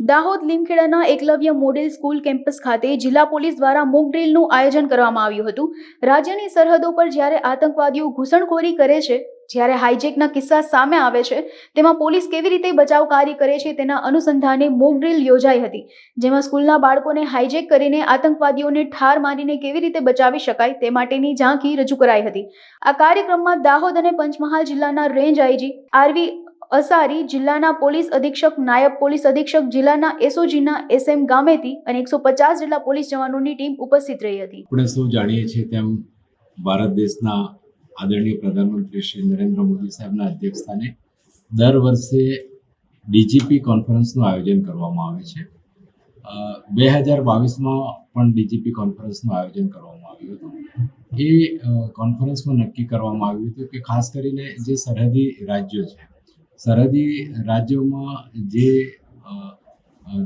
દાહોદ લીમખેડાના Eklavya model school campus ખાતે જિલ્લા પોલીસ દ્વારા મોક ડ્રીલનું આયોજન કરવામાં આવ્યું હતું. રાજ્યની સરહદો પર જ્યારે આતંકવાદીઓ ઘૂસણખોરી કરે છે, જ્યારે હાઇજેકના કિસ્સા સામે આવે છે, તેમાં પોલીસ કેવી રીતે બચાવ કાર્ય કરે છે તેના અનુસંધાને મોક ડ્રીલ યોજાઈ હતી, જેમાં સ્કૂલના બાળકોને હાઇજેક કરીને આતંકવાદીઓને ઠાર મારીને કેવી રીતે બચાવી શકાય તે માટેની ઝાંખી રજૂ કરાઈ હતી. આ કાર્યક્રમમાં દાહોદ અને પંચમહાલ જિલ્લાના રેન્જ આઈજી આરવી અસારી જિલ્લાના પોલીસ અધિક્ષક, નાયબ પોલીસ અધિક્ષક જિલ્લાના એસઓજીના એસએમ ગામેથી અને એકસો પચાસ જેટલા પોલીસ જવાનોની ટીમ ઉપસ્થિત રહી હતી. આપણે સૌ જાણીએ છીએ તેમ ભારત દેશના આદરણીય પ્રધાનમંત્રી શ્રી નરેન્દ્ર મોદી સાહેબના અધ્યક્ષસ્થાને દર વર્ષે ડીજીપી કોન્ફરન્સનું આયોજન કરવામાં આવે છે. બે હજાર બાવીસમાં પણ ડીજીપી કોન્ફરન્સનું આયોજન કરવામાં આવ્યું હતું. એ કોન્ફરન્સમાં નક્કી કરવામાં આવ્યું હતું કે ખાસ કરીને જે સરહદી રાજ્યો છે સરહદી રાજ્યોમાં જે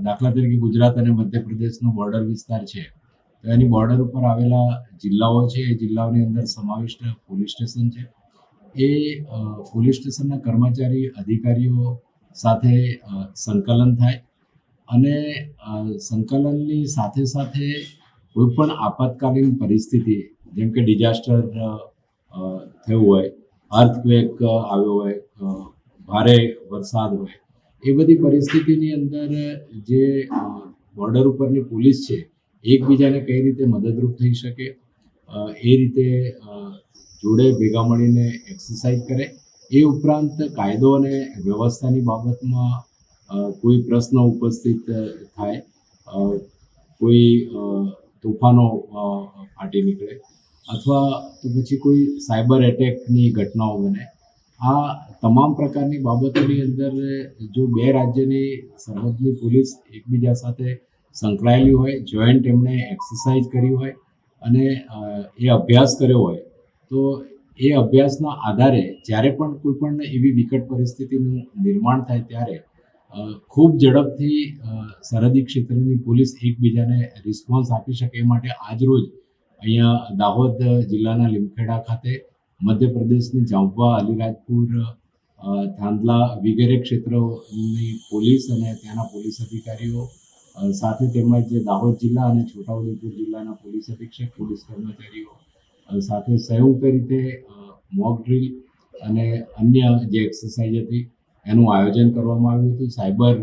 દાખલા તરીકે ગુજરાત અને મધ્યપ્રદેશનો બોર્ડર વિસ્તાર છે, તો એની બોર્ડર ઉપર આવેલા જિલ્લાઓ છે, એ જિલ્લાઓની અંદર સમાવિષ્ટ પોલીસ સ્ટેશન છે. એ પોલીસ સ્ટેશનના કર્મચારી અધિકારીઓ સાથે સંકલન થાય અને સંકલનની સાથે સાથે કોઈ પણ આપાતકાલીન પરિસ્થિતિ, જેમ કે ડિઝાસ્ટર થયું હોય અર્થક્વેક આવ્યો હોય ભારે વરસાદ હોય એ બધી પરિસ્થિતિની અંદર જે બોર્ડર ઉપરની પોલીસ છે, એકબીજાને કઈ રીતે મદદરૂપ થઈ શકે એ રીતે જોડે ભેગા મળીને એક્સરસાઇઝ કરે, એ ઉપરાંત કાયદો અને વ્યવસ્થાની બાબતમાં કોઈ પ્રશ્ન ઉપસ્થિત થાય કોઈ તોફાનો ફાટી નીકળે, અથવા તો પછી કોઈ સાયબર એટેકની ઘટનાઓ બને આ તમામ પ્રકારની બાબતોની અંદર જો બે રાજ્યની સરહદની પોલીસ એકબીજા સાથે સંકળાયેલી હોય, જોઈન્ટ એમણે એક્સરસાઇઝ કરી હોય અને એ અભ્યાસ કર્યો હોય, તો એ અભ્યાસના આધારે જ્યારે પણ કોઈ પણ એવી વિકટ પરિસ્થિતિનું નિર્માણ થાય ત્યારે ખૂબ ઝડપથી સરહદી ક્ષેત્રની પોલીસ એકબીજાને રિસ્પોન્સ આપી શકે એ માટે આજરોજ અહીંયા દાહોદ જિલ્લાના લીમખેડા ખાતે મધ્યપ્રદેશની જાંબુઆ અલીરાજપુર થાંદલા વગેરે ક્ષેત્રોની પોલીસ અને ત્યાંના પોલીસ અધિકારીઓ સાથે તેમજ દાહોદ જિલ્લા અને છોટાઉદેપુર જિલ્લાના પોલીસ અધિક્ષક, પોલીસ કર્મચારીઓ સાથે સંયુક્ત રીતે મોક ડ્રીલ અને અન્ય જે એક્સરસાઇઝ હતી એનું આયોજન કરવામાં આવ્યું હતું. સાયબર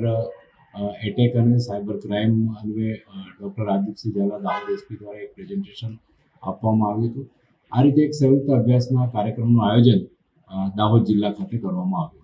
એટેક અને સાયબર ક્રાઇમ અન્વે ડૉક્ટર રાજદીપસિંહ ઝાલા દાહોદ એસપી દ્વારા એક પ્રેઝન્ટેશન આપવામાં આવ્યું હતું. આ રીતે એક સંયુક્ત અભ્યાસના કાર્યક્રમનું આયોજન દાહોદ જિલ્લા ખાતે કરવામાં આવ્યું.